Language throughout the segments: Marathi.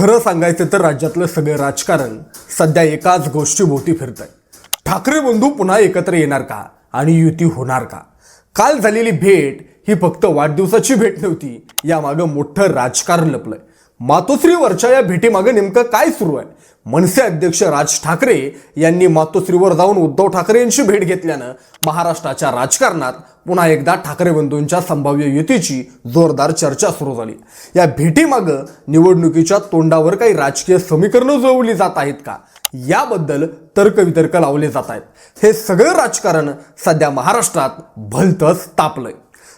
खरं सांगायचं तर राज्यातलं सगळं राजकारण सध्या एकाच गोष्टीभोवती फिरत आहे ठाकरे बंधू पुन्हा एकत्र येणार का? आणि युती होणार का? काल झालेली भेट ही फक्त वाढदिवसाची भेट नव्हती यामागं मोठं राजकारण लपलंय. मातोश्रीवरच्या या भेटीमागं नेमकं काय सुरू आहे? मनसे अध्यक्ष राज ठाकरे यांनी मातोश्रीवर जाऊन उद्धव ठाकरे यांची भेट घेतल्यानं महाराष्ट्राच्या राजकारणात पुन्हा एकदा ठाकरे बंधूंच्या संभाव्य युतीची जोरदार चर्चा सुरू झाली. या भेटीमागं निवडणुकीच्या तोंडावर काही राजकीय समीकरणं जुळवली जात आहेत का? याबद्दल तर्कवितर्क लावले जात आहेत. हे सगळं राजकारण सध्या महाराष्ट्रात भलतंच तापलंय.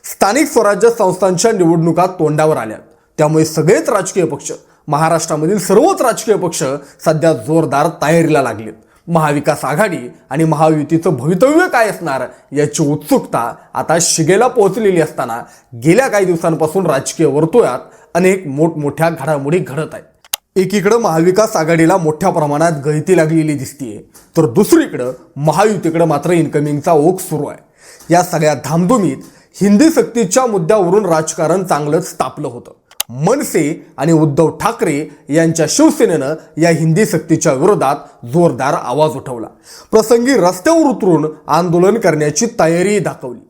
स्थानिक स्वराज्य संस्थांच्या निवडणुका तोंडावर आल्या. त्यामुळे सगळेच राजकीय पक्ष महाराष्ट्रामधील सर्वच राजकीय पक्ष सध्या जोरदार तयारीला लागलेत. महाविकास आघाडी आणि महायुतीचं भवितव्य काय असणार याची उत्सुकता आता शिगेला पोहोचलेली असताना गेल्या काही दिवसांपासून राजकीय वर्तुळात अनेक मोठमोठ्या घडामोडी घडत आहेत. एकीकडं महाविकास आघाडीला मोठ्या प्रमाणात गळती लागलेली दिसतीये तर दुसरीकडं महायुतीकडं मात्र इन्कमिंगचा ओघ सुरू आहे. या सगळ्या धामधुमीत हिंदी सक्तीच्या मुद्द्यावरून राजकारण चांगलंच तापलं होतं. मनसे आणि उद्धव ठाकरे यांच्या शिवसेनेनं या हिंदी सक्तीच्या विरोधात जोरदार आवाज उठवला. प्रसंगी रस्त्यावर उतरून आंदोलन करण्याची तयारी दाखवली.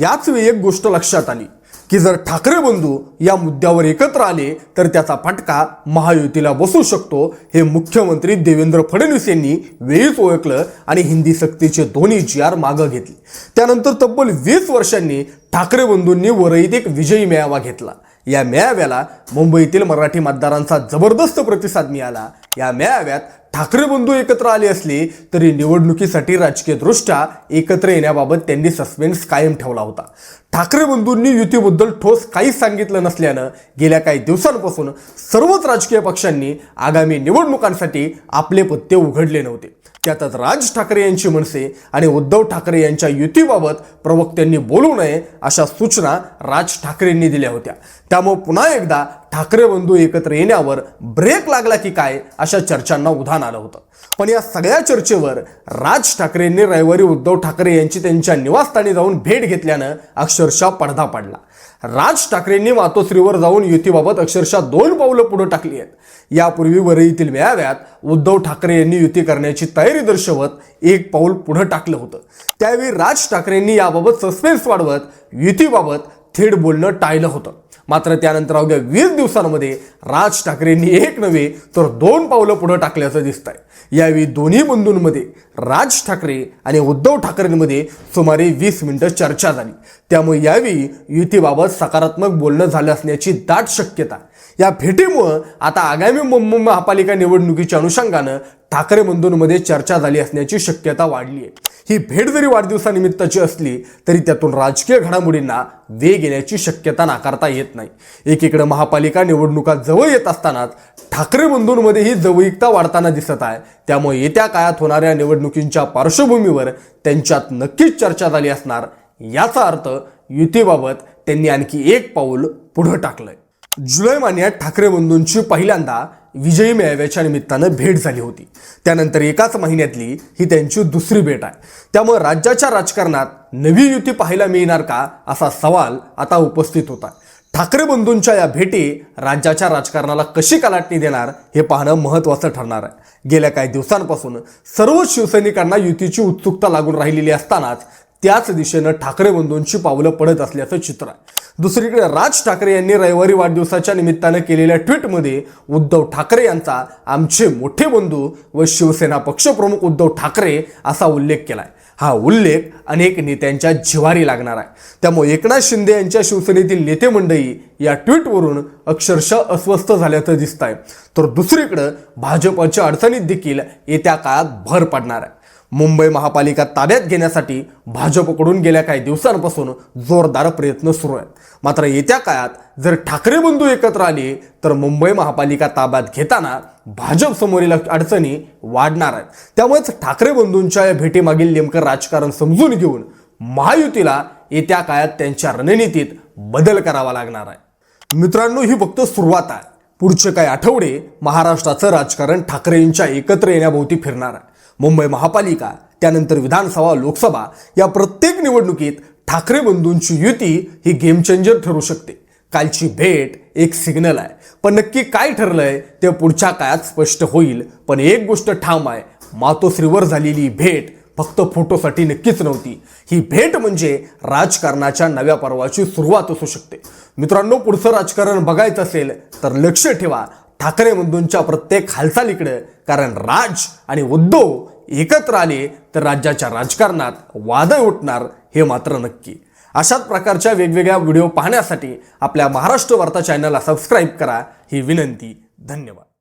याच वेळी एक गोष्ट लक्षात आली की जर ठाकरे बंधू या मुद्द्यावर एकत्र आले तर त्याचा फटका महायुतीला बसू शकतो हे मुख्यमंत्री देवेंद्र फडणवीस यांनी वेळीच ओळखलं आणि हिंदी सक्तीचे दोन्ही जी आर मागं घेतली. त्यानंतर तब्बल वीस वर्षांनी ठाकरे बंधूंनी वरईत एक विजयी मेळावा घेतला. या मेळाव्याला मुंबईतील मराठी मतदारांचा जबरदस्त प्रतिसाद मिळाला. या मेळाव्यात ठाकरे बंधू एकत्र आले असले तरी निवडणुकीसाठी राजकीयदृष्ट्या एकत्र येण्याबाबत त्यांनी सस्पेन्स कायम ठेवला होता. ठाकरे बंधूंनी युतीबद्दल ठोस काहीच सांगितलं नसल्यानं गेल्या काही दिवसांपासून सर्वच राजकीय पक्षांनी आगामी निवडणुकांसाठी आपले पत्ते उघडले नव्हते. त्यातच राज ठाकरे यांची मनसे आणि उद्धव ठाकरे यांच्या युतीबाबत प्रवक्त्यांनी बोलू नये अशा सूचना राज ठाकरेंनी दिल्या होत्या. त्यामुळे पुन्हा एकदा ठाकरे बंधू एकत्र येण्यावर ब्रेक लागला की काय अशा चर्चांना उधाण आलं होतं. पण या सगळ्या चर्चेवर राज ठाकरेंनी रविवारी उद्धव ठाकरे यांची त्यांच्या निवासस्थानी जाऊन भेट घेतल्यानं अक्षरशः पडदा पडला. राज ठाकरेंनी मातोश्रीवर जाऊन युतीबाबत अक्षरशः दोन पावलं पुढे टाकली आहेत. यापूर्वी वरळीतील मेळाव्यात उद्धव ठाकरे यांनी युती करण्याची तयारी दर्शवत एक पाऊल पुढे टाकलं होतं. त्यावेळी राज ठाकरेंनी याबाबत सस्पेन्स वाढवत युतीबाबत थेट बोलणं टाळलं होतं. मात्र त्यानंतर अवघ्या वीस दिवसांमध्ये राज ठाकरेंनी एक नव्हे तर दोन पावलं पुढं टाकल्याचं दिसत आहे यावेळी दोन्ही बंधूंमध्ये राज ठाकरे आणि उद्धव ठाकरेंमध्ये सुमारे वीस मिनिटं चर्चा झाली. त्यामुळे यावेळी युतीबाबत सकारात्मक बोलणं झालं असण्याची दाट शक्यता. या भेटीमुळं आता आगामी मुंबई महापालिका निवडणुकीच्या अनुषंगानं ठाकरे बंधूंमध्ये चर्चा झाली असण्याची शक्यता वाढली आहे. ही भेट जरी वाढदिवसानिमित्ताची असली तरी त्यातून राजकीय घडामोडींना वेग येण्याची शक्यता नाकारता येत नाही. एकीकडे महापालिका निवडणुका जवळ येत असतानाच ठाकरे बंधूंमध्ये ही जवळिकता वाढताना दिसत आहे. त्यामुळे येत्या काळात होणाऱ्या निवडणुकींच्या पार्श्वभूमीवर त्यांच्यात नक्कीच चर्चा झाली असणार. याचा अर्थ युतीबाबत त्यांनी आणखी एक पाऊल पुढं टाकलंय. जुलै महिन्यात ठाकरे बंधूंची पहिल्यांदा विजयी मेळाव्याच्या निमित्तानं भेट झाली होती. त्यानंतर एकाच महिन्यातली ही त्यांची दुसरी भेट आहे. त्यामुळे राज्याच्या राजकारणात नवी युती पाहायला मिळणार का असा सवाल आता उपस्थित होता ठाकरे बंधूंच्या या भेटी राज्याच्या राजकारणाला कशी कलाटणी देणार हे पाहणं महत्त्वाचं ठरणार आहे. गेल्या काही दिवसांपासून सर्व शिवसैनिकांना युतीची उत्सुकता लागून राहिलेली असतानाच त्याच दिशेनं ठाकरे बंधूंची पावलं पडत असल्याचं चित्र आहे. दुसरीकडे राज ठाकरे यांनी रविवारी वाढदिवसाच्या निमित्तानं केलेल्या ट्विटमध्ये उद्धव ठाकरे यांचा आमचे मोठे बंधू व शिवसेना पक्षप्रमुख उद्धव ठाकरे असा उल्लेख केलाय. हा उल्लेख अनेक नेत्यांच्या जिवारी लागणार आहे. त्यामुळे एकनाथ शिंदे यांच्या शिवसेनेतील नेते मंडळी या ट्विटवरून अक्षरशः अस्वस्थ झाल्याचं दिसत आहे तर दुसरीकडं भाजपच्या अडचणीत देखील येत्या काळात भर पडणार आहे. मुंबई महापालिका ताब्यात घेण्यासाठी भाजपकडून गेल्या काही दिवसांपासून जोरदार प्रयत्न सुरू आहेत. मात्र येत्या काळात जर ठाकरे बंधू एकत्र आले तर मुंबई महापालिका ताब्यात घेताना भाजप समोरील अडचणी वाढणार आहेत. त्यामुळेच ठाकरे बंधूंच्या या भेटीमागील नेमकं राजकारण समजून घेऊन महायुतीला येत्या काळात त्यांच्या रणनीतीत बदल करावा लागणार आहे. मित्रांनो ही फक्त सुरुवात आहे. पुढचे काही आठवडे महाराष्ट्राचं राजकारण ठाकरेंच्या एकत्र येण्याभोवती फिरणार आहे. मुंबई महापालिका त्यानंतर विधानसभा लोकसभा या प्रत्येक निवडणुकीत ठाकरे बंधूंची युती ही गेम चेंजर ठरू शकते. कालची भेट एक सिग्नल आहे. पण नक्की काय ठरलंय ते पुढच्या काळात स्पष्ट होईल. पण एक गोष्ट ठाम आहे. मातोश्रीवर झालेली भेट फक्त फोटोसाठी नक्कीच नव्हती. ही भेट म्हणजे राजकारणाच्या नव्या पर्वाची सुरुवात असू शकते. मित्रांनो पुढचं राजकारण बघायचं असेल तर लक्ष ठेवा. ठाकरे बंधूंच्या प्रत्येक हालचालीकडे कारण राज आणि उद्धव एकत्र आले तर राज्याच्या राजकारणात वादळ उठणार हे मात्र नक्की. अशाच प्रकारच्या वेगवेगळ्या व्हिडिओ पाहण्यासाठी आपल्या महाराष्ट्र वार्ता चॅनलला सबस्क्राईब करा. ही विनंती. धन्यवाद.